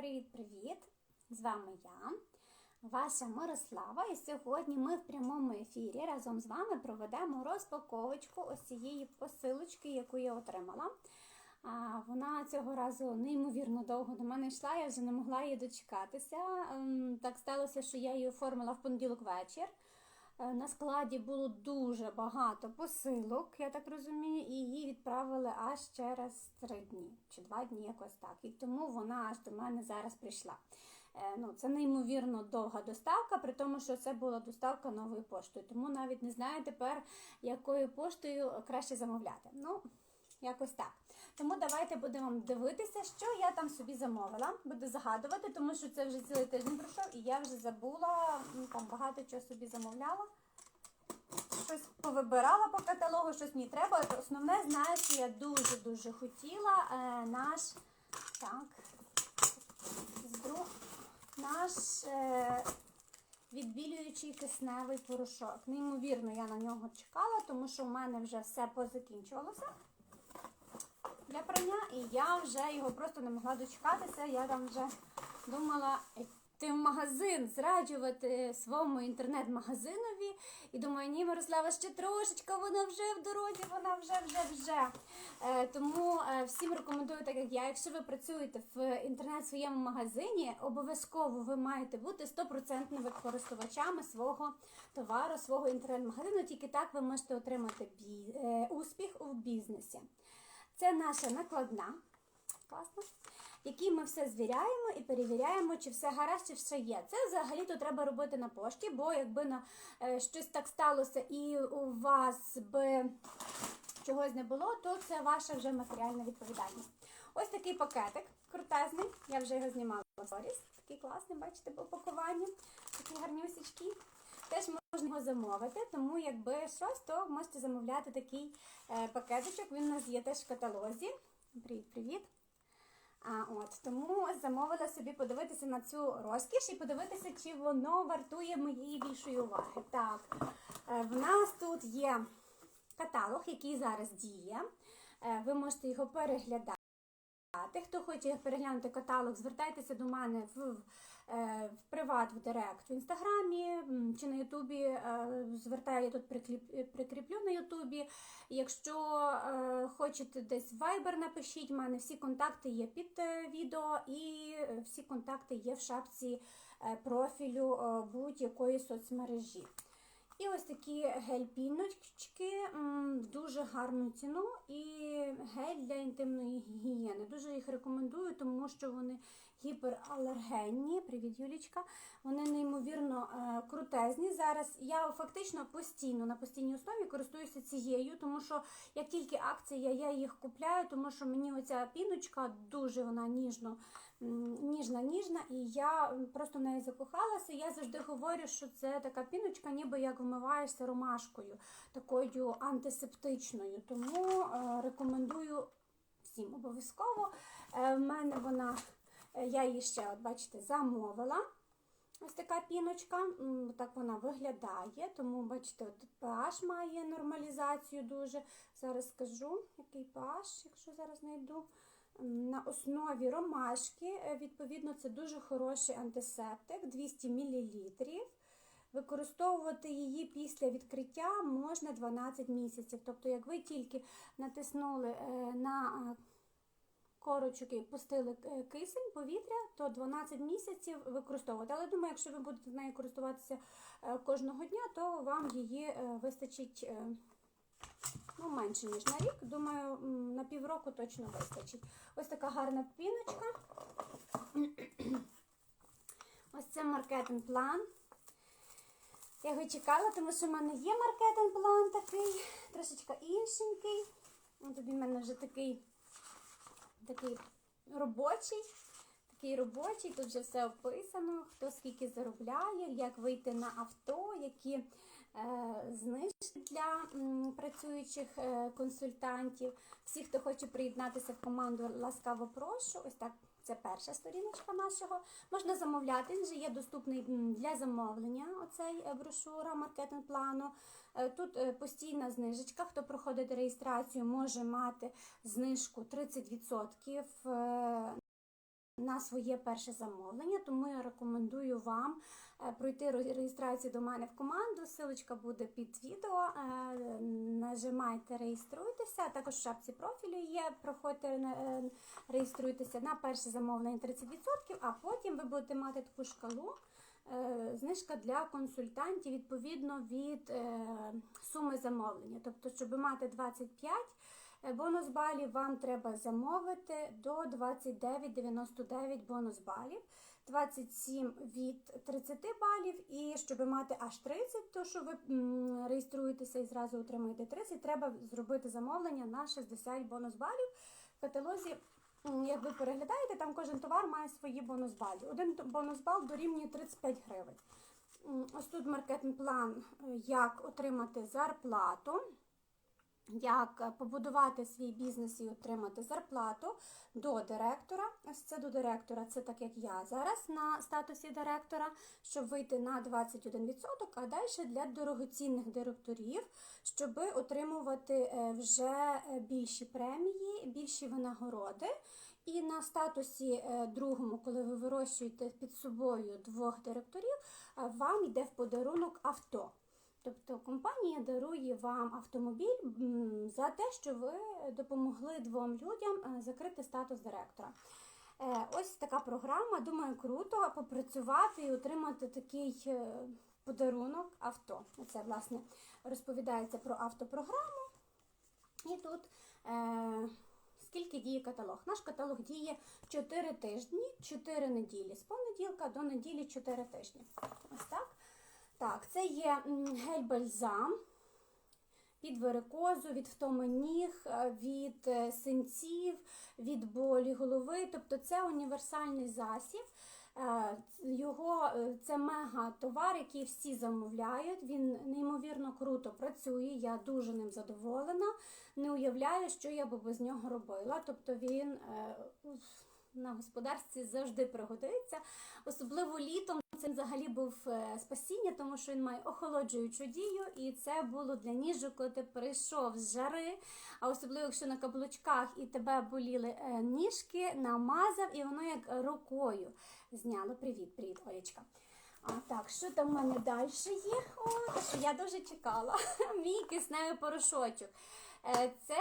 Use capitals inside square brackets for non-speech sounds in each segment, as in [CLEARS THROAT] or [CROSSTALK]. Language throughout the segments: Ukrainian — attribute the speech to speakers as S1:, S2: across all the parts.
S1: Привіт-привіт! З вами я, ваша Мирослава, і сьогодні ми в прямому ефірі разом з вами проведемо розпаковочку ось цієї посилочки, яку я отримала. Вона цього разу неймовірно довго до мене йшла, я вже не могла її дочекатися. Ем, Так сталося, що я її оформила в понеділок вечір. Е, На складі було дуже багато посилок, я так розумію, і її відправили аж через три дні чи два дні, якось так. І тому вона аж до мене зараз прийшла. Е, Ну, це неймовірно довга доставка, при тому, що це була доставка новою поштою. Тому навіть не знаю тепер, якою поштою краще замовляти. Ну, якось так. Тому давайте будемо дивитися, що я там собі замовила. Буду загадувати, тому що це вже цілий тиждень пройшов, і я вже забула, там багато чого собі замовляла. Щось повибирала по каталогу, щось мені треба. Основне, знаю, що я дуже-дуже хотіла е, наш так, збру, наш е, відбілюючий кисневий порошок. Неймовірно, я на нього чекала, тому що в мене вже все позакінчувалося для прання, і я вже його просто не могла дочекатися. Я там вже думала йти в магазин, зраджувати своєму інтернет-магазинові. І думаю, ні, Мирослава, ще трошечка, вона вже в дорозі, вона вже, вже, вже. Е, тому е, всім рекомендую, так як я. Якщо ви працюєте в інтернет своєму магазині, обов'язково ви маєте бути 100% користувачами свого товару, свого інтернет-магазину. Тільки так ви можете отримати бі... е, успіх у бізнесі. Це наша накладна, класно, якій ми все звіряємо і перевіряємо, чи все гаразд, чи все є. Це взагалі-то треба робити на пошті, бо якби на е, щось так сталося і у вас би чогось не було, то це ваша вже матеріальна відповідальність. Ось такий пакетик крутезний, я вже його знімала в. Такий класний, бачите, по упакуванню. Такі гарнюсічки. Теж можна його замовити, тому якби щось, то можете замовляти такий е, пакетичок. Він у нас є теж в каталозі. Привіт-привіт. А, от, тому замовила собі подивитися на цю розкіш і подивитися, чи воно вартує моєї більшої уваги. Так, е, в нас тут є каталог, який зараз діє. Е, ви можете його переглядати. Хто хоче переглянути каталог, звертайтеся до мене в, в, е, в приват, в директ в інстаграмі чи на Ютубі. е, Звертаю, я тут прикріплю на Ютубі. Якщо е, хочете десь Viber, напишіть, у мене всі контакти є під відео і всі контакти є в шапці профілю будь-якої соцмережі. І ось такі гель-піночки дуже гарну ціну і гель для інтимної гігієни. Дуже їх рекомендую, тому що вони гіпералергенні. Привіт, Юлічка. Вони неймовірно е, крутезні. Зараз я фактично постійно на постійній основі користуюся цією, тому що як тільки акція, я їх купляю, тому що мені оця піночка дуже вона ніжно ніжна, ніжна, і я просто в неї закохалася. Я завжди говорю, що це така піночка, ніби як вмиваєшся ромашкою, такою антисептичною. Тому е, рекомендую всім обов'язково. Е, в мене вона, е, я її ще, от бачите, замовила. Ось така піночка, так вона виглядає, тому бачите, от pH має нормалізацію дуже. Зараз скажу, який pH, якщо зараз знайду. На основі ромашки, е, відповідно, це дуже хороший антисептик, 200 мл. Використовувати її після відкриття можна 12 місяців. Тобто, як ви тільки натиснули е, на е, корочок і пустили кисень, повітря, то 12 місяців використовувати. Але думаю, якщо ви будете нею користуватися кожного дня, то вам її вистачить ну, менше, ніж на рік. Думаю, на півроку точно вистачить. Ось така гарна піночка. [CLEARS THROAT] Ось це маркетинг план. Я його чекала, тому що в мене є маркетинг план такий, трошечки іншенький. Тут він в мене вже такий, такий робочий. Такий робочий, тут вже все описано, хто скільки заробляє, як вийти на авто, які знижки для працюючих е, консультантів. Всі, хто хоче приєднатися в команду, ласкаво прошу. Ось так. Це перша сторіночка нашого. Можна замовляти, він вже є доступний для замовлення. Оцей е, брошура маркетинг плану. Е, Тут е, постійна знижечка. Хто проходить реєстрацію, може мати знижку 30% е, на своє перше замовлення, тому я рекомендую вам е, пройти реєстрацію до мене в команду. Силочка буде під відео. Е, Нажимайте реєструйтеся. Також в шапці профілю є. Проходьте е, реєструйтеся на перше замовлення 30%, а потім ви будете мати таку шкалу. е, Знижка для консультантів відповідно від е, суми замовлення. Тобто, щоб мати 25 е, бонус балів, вам треба замовити до 29,99 бонус балів, 27 від 30 балів. І щоб мати аж 30, то що ви реєструєтеся і зразу отримаєте 30, треба зробити замовлення на 60 бонус балів. В каталозі, як ви переглядаєте, там кожен товар має свої бонус бали. Один бонус бал дорівнює 35 гривень. Ось тут маркетинг план, е, як отримати зарплату як е, побудувати свій бізнес і отримати зарплату до директора. Ось це до директора, це так як я зараз на статусі директора, щоб вийти на 21%, а далі для дорогоцінних директорів, щоб отримувати е, вже е, більші премії, більші винагороди. І на статусі другому, коли ви вирощуєте під собою двох директорів, вам йде в подарунок авто. Тобто компанія дарує вам автомобіль за те, що ви допомогли двом людям е, закрити статус директора. Е, Ось така програма. Думаю, круто попрацювати і отримати такий е, подарунок авто. Це, власне, розповідається про автопрограму. І тут е, скільки діє каталог? Наш каталог діє 4 тижні, 4 неділі. З понеділка до неділі 4 тижні. Ось так. Так, це є гель-бальзам від варикозу, від втоми ніг, е, від е, синців, від болі голови. Тобто це універсальний засіб. Е, Його це мега товар, який всі замовляють. Він неймовірно круто працює. Я дуже ним задоволена. Не уявляю, що я би без нього робила. Тобто він на господарстві завжди пригодиться. Особливо літом це взагалі був е, спасіння, тому що він має охолоджуючу дію, і це було для ніжок, коли ти прийшов з жари, а особливо якщо на каблучках і тебе боліли е, ніжки, намазав, і воно як рукою зняло. Привіт, привіт, Олечка. А так, що там в мене далі є? О, що я дуже чекала. [LAUGHS] Мій кисневий порошочок. Е, Це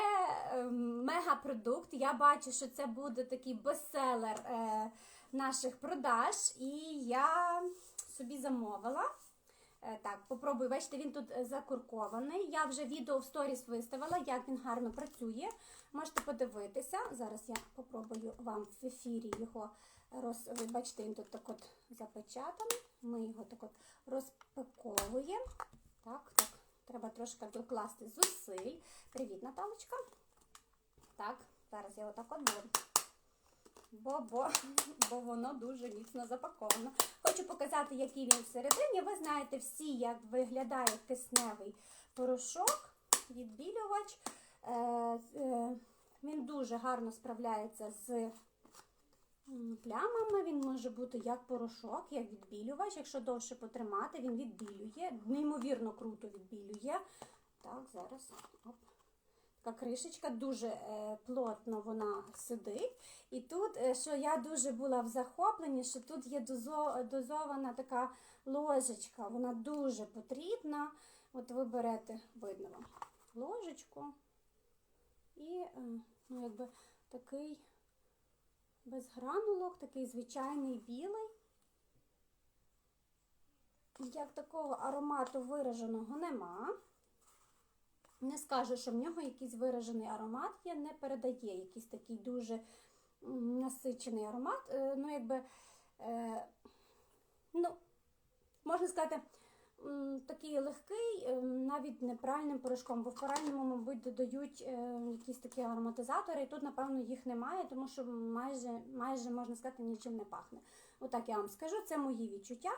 S1: е, мегапродукт. Я бачу, що це буде такий бестселер е, наших продаж. І я собі замовила. Так, попробую, бачите, він тут закуркований. Я вже відео в сторіс виставила, як він гарно працює. Можете подивитися. Зараз я попробую вам в ефірі його роз... Ви бачите, він тут так от запечатаний. Ми його так от розпаковуємо. Так, так. Треба трошки докласти зусиль. Привіт, Наталочка. Так, зараз я отак от буду. Бо, бо, бо воно дуже міцно запаковано. Хочу показати, який він всередині. Ви знаєте всі, як виглядає кисневий порошок, відбілювач. Е, е, він дуже гарно справляється з плямами. Він може бути як порошок, як відбілювач. Якщо довше потримати, він відбілює. Неймовірно круто відбілює. Так, зараз. Оп. Така кришечка, дуже е, плотно вона сидить. І тут, е, що я дуже була в захопленні, що тут є дозо, дозована така ложечка, вона дуже потрібна. От ви берете, видно вам, ложечку і е, ну, якби такий без гранулок, такий звичайний білий. Як такого аромату вираженого нема. Не скажу, що в нього якийсь виражений аромат є, не передає якийсь такий дуже насичений аромат. Е, Ну, якби, е, ну, можна сказати, такий легкий, е, навіть не пральним порошком, бо в пральному, мабуть, додають е, якісь такі ароматизатори, і тут, напевно, їх немає, тому що майже, майже можна сказати, нічим не пахне. Отак я вам скажу, це мої відчуття.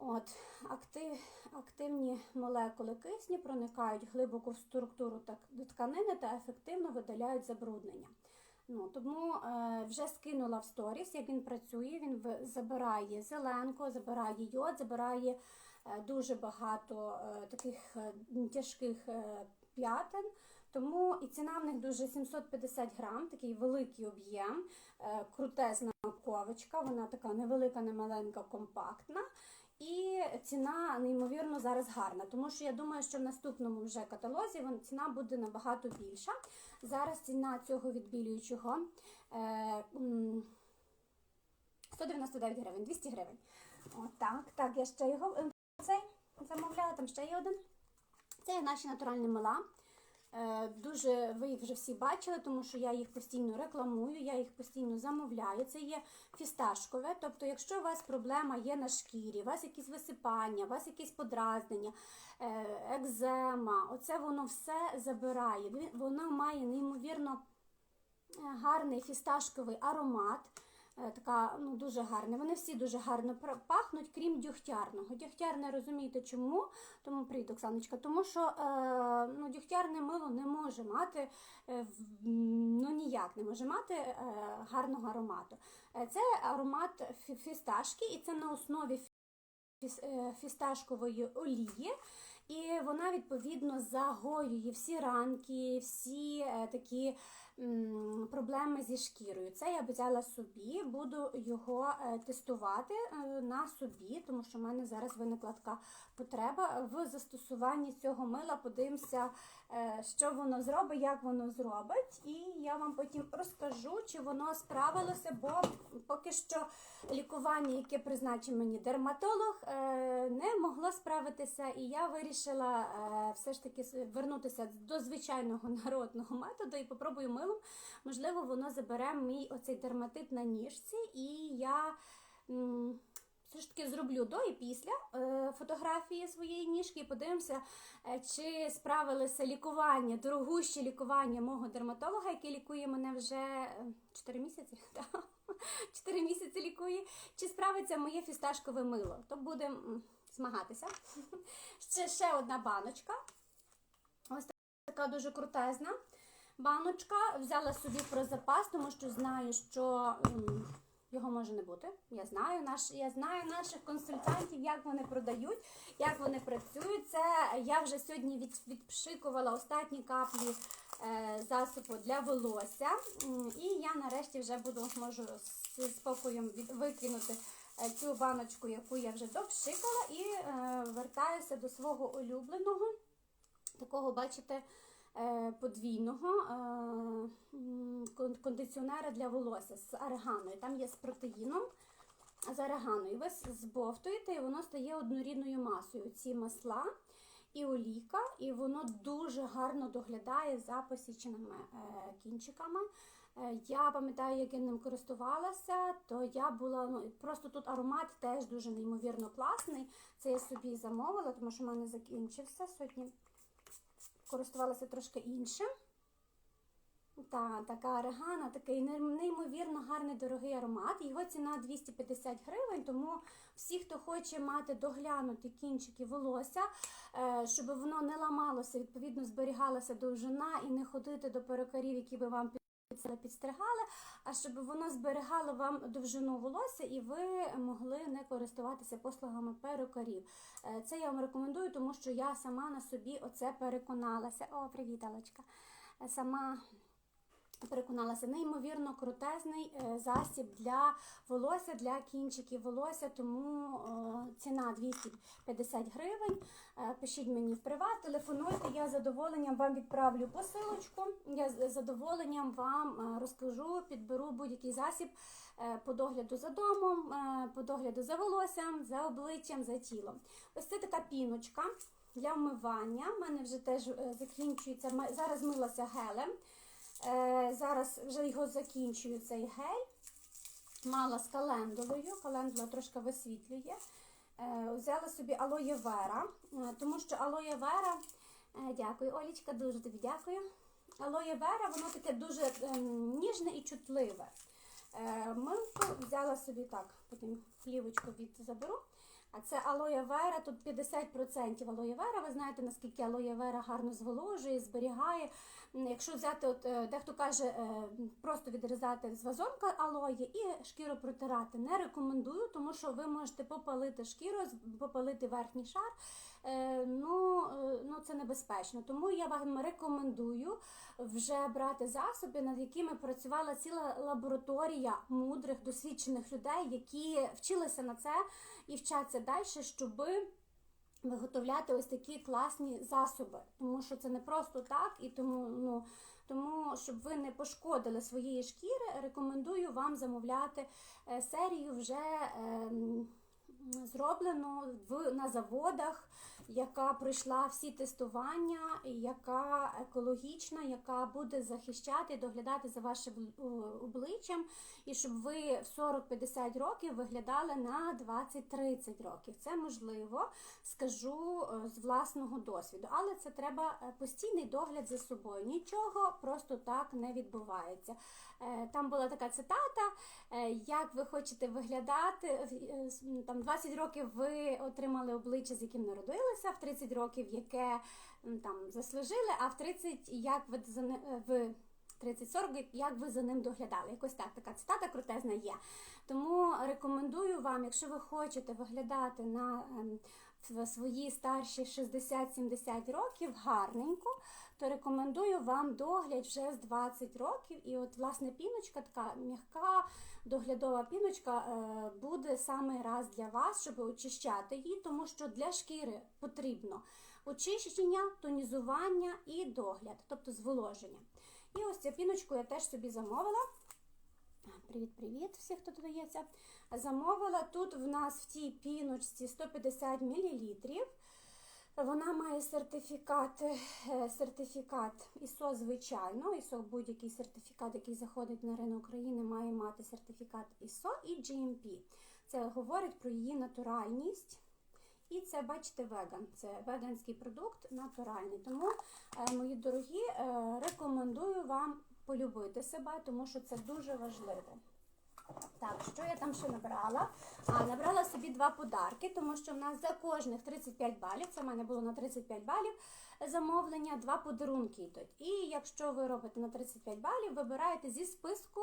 S1: От, актив, активні молекули кисню проникають глибоко в структуру так- тканини та ефективно видаляють забруднення. Ну, тому е, вже скинула в сторіс, як він працює. Він забирає зеленку, забирає йод, забирає дуже багато е, таких е, тяжких е, п'ятен Тому і ціна в них дуже 750 грам, такий великий об'єм, е, крутезна ковочка, вона така невелика, не маленька, компактна. І ціна неймовірно зараз гарна, тому що я думаю, що в наступному вже каталозі ціна буде набагато більша. Зараз ціна цього відбілюючого е, 199 гривень, 200 гривень. Отак, так, я ще його е, цей замовляла, там ще є один. Це наші натуральні мила. Е, Дуже ви їх вже всі бачили, тому що я їх постійно рекламую, я їх постійно замовляю. Це є фісташкове. Тобто, якщо у вас проблема є на шкірі, у вас якісь висипання, у вас якісь подразнення, е, екзема, оце воно все забирає. Воно має неймовірно е, гарний фісташковий аромат. Е, Така ну дуже гарна. Вони всі дуже гарно пахнуть, крім дюхтярного. Дюхтярне розумієте чому? Тому привіт, Оксаночка. Тому що е, ну, дюхтярне мило не може мати е, ну ніяк не може мати е, гарного аромату. Е, Це аромат фісташки, і це на основі е, фісташкової олії. І вона відповідно загоює всі ранки, всі е, такі проблеми зі шкірою. Це я взяла собі, буду його е, тестувати е, на собі, тому що в мене зараз виникла така потреба в застосуванні цього мила. Подивимося, е, що воно зробить, як воно зробить, і я вам потім розкажу, чи воно справилося, бо поки що лікування, яке призначив мені дерматолог, не могло справитися, і я вирішила все ж таки вернутися до звичайного [LAUGHS] народного методу і попробую милом. Можливо, воно забере мій оцей дерматит на ніжці, і я. м, Все ж таки зроблю до і після е, фотографії своєї ніжки і подивимося, е, чи справилося лікування, дорогуще лікування мого дерматолога, який лікує мене вже 4 місяці. [LAUGHS] так? 4 місяці лікує. Чи справиться моє фісташкове мило? То будемо змагатися. [LAUGHS] Ще, ще одна баночка. Ось така дуже крутезна баночка. Взяла собі про запас, тому що знаю, що його може не бути. Я знаю, наш, я знаю наших консультантів, як вони продають, як вони працюють. Це я вже сьогодні від, відпшикувала останні каплі е, засобу для волосся. І я нарешті вже буду можу з спокоєм від, викинути е, цю баночку, яку я вже допшикала, і е, вертаюся до свого улюбленого. Такого, бачите, подвійного е, м, кон- кондиціонера для волосся з ареганою. Там є з протеїном, з ареганою. Ви збовтуєте, і воно стає однорідною масою. Ці масла і олійка, і воно дуже гарно доглядає за посіченими е, кінчиками. Е, Я пам'ятаю, як я ним користувалася, то я була ну просто тут аромат теж дуже неймовірно класний. Це я собі замовила, тому що в мене закінчився. Сьогодні користувалася трошки іншим. Та, така орегана, такий неймовірно гарний дорогий аромат. Його ціна 250 гривень, тому всі, хто хоче мати доглянуті кінчики волосся, е, щоб воно не ламалося, відповідно зберігалася довжина і не ходити до перукарів, які би вам себе підстригали, а щоб воно зберігало вам довжину волосся і ви могли не користуватися послугами перукарів. Е, Це я вам рекомендую, тому що я сама на собі оце переконалася. О, привіт, Алочка. Е, Сама переконалася, неймовірно крутезний е, засіб для волосся, для кінчиків волосся, тому е, ціна 250 гривень. Е, Пишіть мені в приват, телефонуйте, я з задоволенням вам відправлю посилочку. Я з задоволенням вам розкажу, підберу будь-який засіб по догляду за домом, по догляду за волоссям, за обличчям, за тілом. Ось це така піночка для вмивання. У мене вже теж закінчується. Зараз милася гелем. Е, Зараз вже його закінчую цей гель. Мала з календулою, календула трошки висвітлює. Е, Взяла собі алоє вера, е, тому що алоє вера, дякую, Олічка, дуже тобі дякую. Алоє вера, воно таке дуже ем, ніжне і чутливе. Милку взяла собі так, потім плівочку від заберу. А це алоє вера, тут 50% алоє вера. Ви знаєте, наскільки алоє вера гарно зволожує, зберігає. Якщо взяти, от е, дехто каже, е, просто відрізати з вазонка алоє і шкіру протирати. Не рекомендую, тому що ви можете попалити шкіру, попалити верхній шар. Е, ну, е, ну це небезпечно. Тому я вам рекомендую вже брати засоби, над якими працювала ціла лабораторія мудрих, досвідчених людей, які вчилися на це і вчаться далі, щоби виготовляти ось такі класні засоби, тому що це не просто так, і тому, ну, тому щоб ви не пошкодили своєї шкіри, рекомендую вам замовляти е, серію вже ем, зроблену в, на заводах, яка пройшла всі тестування, яка екологічна, яка буде захищати, доглядати за вашим е, обличчям, і щоб ви в 40-50 років виглядали на 20-30 років. Це можливо, скажу е, з власного досвіду, але це треба е, постійний догляд за собою. Нічого просто так не відбувається. Е, Там була така цитата: е, як ви хочете виглядати, е, там 20 років ви отримали обличчя, з яким народилися, в 30 років яке там заслужили, а в 30 як ви за в 30-40, як ви за ним доглядали. Якось так така цитата крутезна є. Тому рекомендую вам, якщо ви хочете виглядати на ем, в свої старші 60-70 років гарненько, то рекомендую вам догляд вже з 20 років. І от, власне, піночка, така м'яка доглядова піночка е, буде саме раз для вас, щоб очищати її, тому що для шкіри потрібно очищення, тонізування і догляд, тобто зволоження. І ось цю піночку я теж собі замовила. Привіт-привіт, всі, хто додається. Замовила тут в нас в цій піночці 150 мл. Вона має сертифікат, е, сертифікат ISO, звичайно. ISO, будь-який сертифікат, який заходить на ринок України, має мати сертифікат ISO і GMP. Це говорить про її натуральність. І це, бачите, веган. Це веганський продукт натуральний. Тому, е, мої дорогі, е, рекомендую вам полюбити себе, тому що це дуже важливо. Так, що я там ще набрала? А, набрала собі два подарки, тому що в нас за кожних 35 балів, це в мене було на 35 балів замовлення, два подарунки йдуть. І якщо ви робите на 35 балів, вибираєте зі списку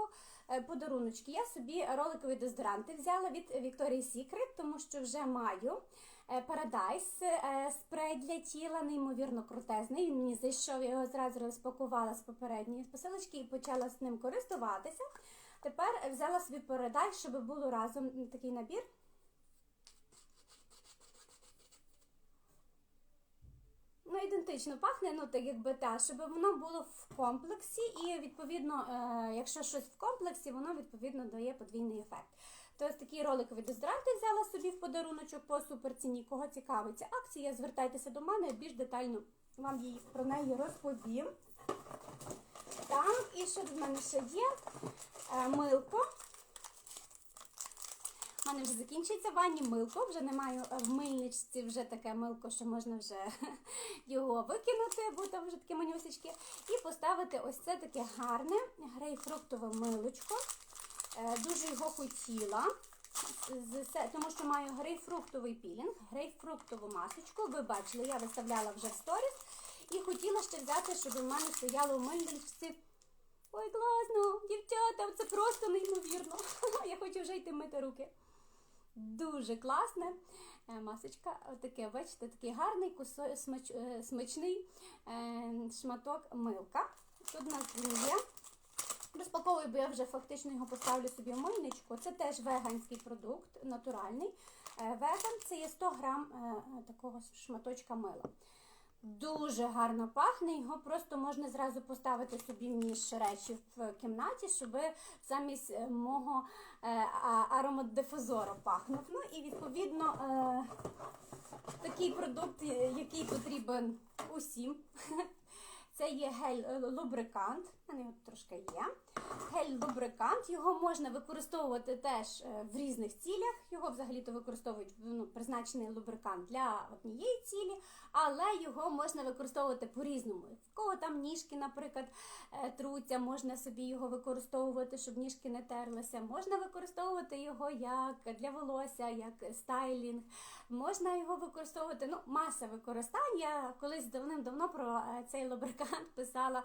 S1: е, подаруночки. Я собі роликові дезодоранти взяла від Victoria's Secret, тому що вже маю. Е, Paradise е, спрей для тіла, неймовірно крутезний. Він мені зайшов, я його зразу розпакувала з попередньої посилочки і почала з ним користуватися. Тепер взяла собі Paradise, щоб було разом такий набір. Ну, ідентично пахне, ну так якби та, щоб воно було в комплексі, і відповідно, е, якщо щось в комплексі, воно відповідно дає подвійний ефект. То ось такі роликові дезодоранти взяла собі в подаруночок по суперціні. Кого цікавиться акція, звертайтеся до мене, більш детально вам її про неї розповім. Там, і що в мене ще є? Е, милко. У мене вже закінчується ванні милко, вже немає в мильничці вже таке милко, що можна вже [LAUGHS] його викинути, бо там вже такі манюсечки. І поставити ось це таке гарне грейпфруктове милочко. Е, Дуже його хотіла, тому що маю грейпфруктовий пілінг, грейпфруктову масочку. Ви бачили, я виставляла вже в сторіс. І хотіла ще взяти, щоб у мене стояло в мильничці. Ой, класно, дівчата, це просто неймовірно. [LAUGHS] Я хочу вже йти мити руки. Дуже класне. Е, Масочка, отаке, бачите, такий гарний кусо, смач, е, смачний шматок милка. Тут у нас він є. Розпаковую, бо я вже фактично його поставлю собі в мильничку. Це теж веганський продукт, натуральний. Е, Веган це є 100 грам е, такого шматочка мила. Дуже гарно пахне, його просто можна зразу поставити собі між речі в кімнаті, щоб замість е, мого е, а- пахнув. Ну і відповідно е, такий продукт, е, який потрібен усім. [LAUGHS] Це є гель-лубрикант. Мене трошки є. Гель-лубрикант. Його можна використовувати теж е, в різних цілях. Його взагалі-то використовують ну, призначений лубрикант для однієї цілі, але його можна використовувати по-різному. В кого там ніжки, наприклад, е, труться, можна собі його використовувати, щоб ніжки не терлися. Можна використовувати його як для волосся, як стайлінг. Можна його використовувати, ну, маса використань. Я колись давним-давно про е, цей лубрикант писала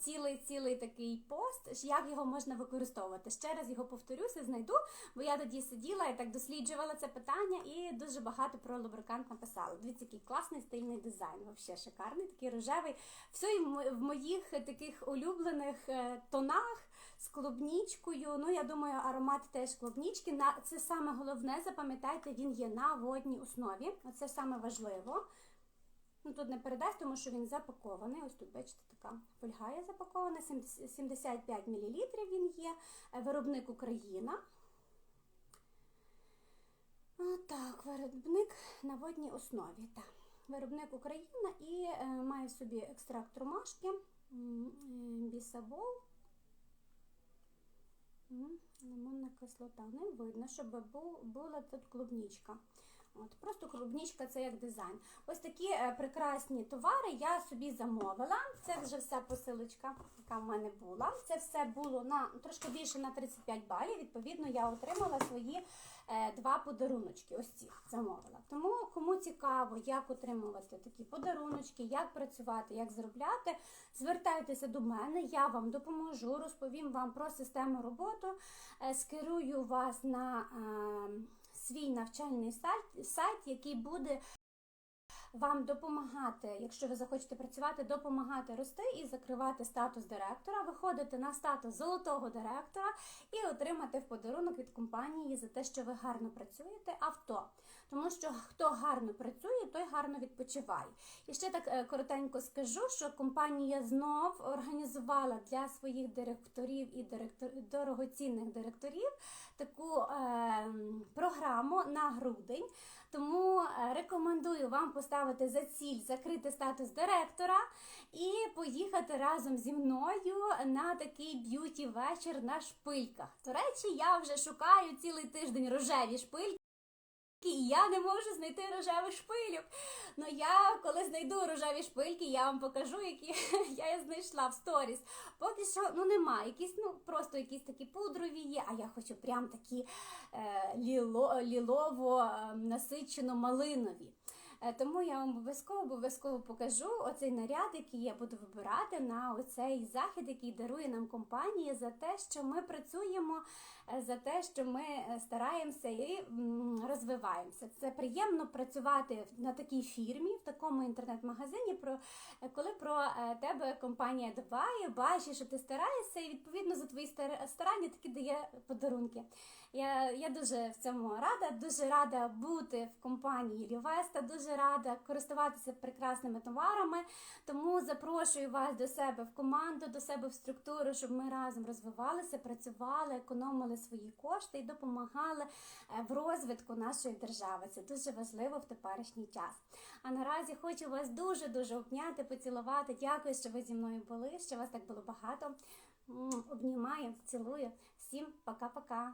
S1: цілий цілий такий такий пост, як його можна використовувати. Ще раз його повторюся, знайду, бо я тоді сиділа і так досліджувала це питання і дуже багато про лубрикант написала. Дивіться, який класний стильний дизайн, взагалі шикарний, такий рожевий. Все в моїх таких улюблених е, тонах. З клубнічкою, ну я думаю, аромат теж клубнічки. Це саме головне, запам'ятайте, він є на водній основі. Оце саме важливо. Ну тут не передасть, тому що він запакований. Ось тут, бачите, така фольга є запакована. 75 мл він є. Е, Виробник Україна. Так, виробник на водній основі. Так. Виробник Україна і е, має в собі екстракт ромашки, е, бісабол. Лимонна кислота. Не видно, щоб була тут клубнічка. От, просто клубнічка це як дизайн. Ось такі е, прекрасні товари я собі замовила. Це вже вся посилочка, яка в мене була. Це все було на трошки більше на 35 балів. Відповідно, я отримала свої е, два подаруночки. Ось ці замовила. Тому кому цікаво, як отримувати такі подаруночки, як працювати, як заробляти, звертайтеся до мене, я вам допоможу, розповім вам про систему роботи, е, скерую вас на свій навчальний сайт, сайт, який буде вам допомагати, якщо ви захочете працювати, допомагати рости і закривати статус директора, виходити на статус золотого директора і отримати в подарунок від компанії за те, що ви гарно працюєте, авто. Тому що хто гарно працює, той гарно відпочиває. І ще так е, коротенько скажу, що компанія знов організувала для своїх директорів і директор... дорогоцінних директорів таку е, програму на грудень. Тому е, рекомендую вам поставити за ціль закрити статус директора і поїхати разом зі мною на такий б'юті вечір на шпильках. До речі, я вже шукаю цілий тиждень рожеві шпильки. І я не можу знайти рожевих шпильок. Ну я коли знайду рожеві шпильки, я вам покажу, які [LAUGHS] я знайшла в сторіс. Поки що ну нема. Якісь, ну просто якісь такі пудрові є, а я хочу прям такі е, ліло, лілово е, насичено малинові. Е, Тому я вам обов'язково обов'язково покажу оцей наряд, який я буду вибирати на оцей захід, який дарує нам компанія за те, що ми працюємо, за те, що ми е, стараємося і розвиваємося. Це приємно працювати на такій фірмі, в такому інтернет-магазині, е, коли про е, тебе компанія дбає, бачить, що ти стараєшся, і відповідно за твої стар- старання таки дає подарунки. Я, я дуже в цьому рада, дуже рада бути в компанії Лівеста, дуже рада користуватися прекрасними товарами. Тому запрошую вас до себе в команду, до себе в структуру, щоб ми разом розвивалися, працювали, економили свої кошти і допомагали е, в розвитку нашої держави. Це дуже важливо в теперішній час. А наразі хочу вас дуже дуже обняти, поцілувати. Дякую, що ви зі мною були, що вас так було багато. Обнімаю, цілую. Всім пока-пока.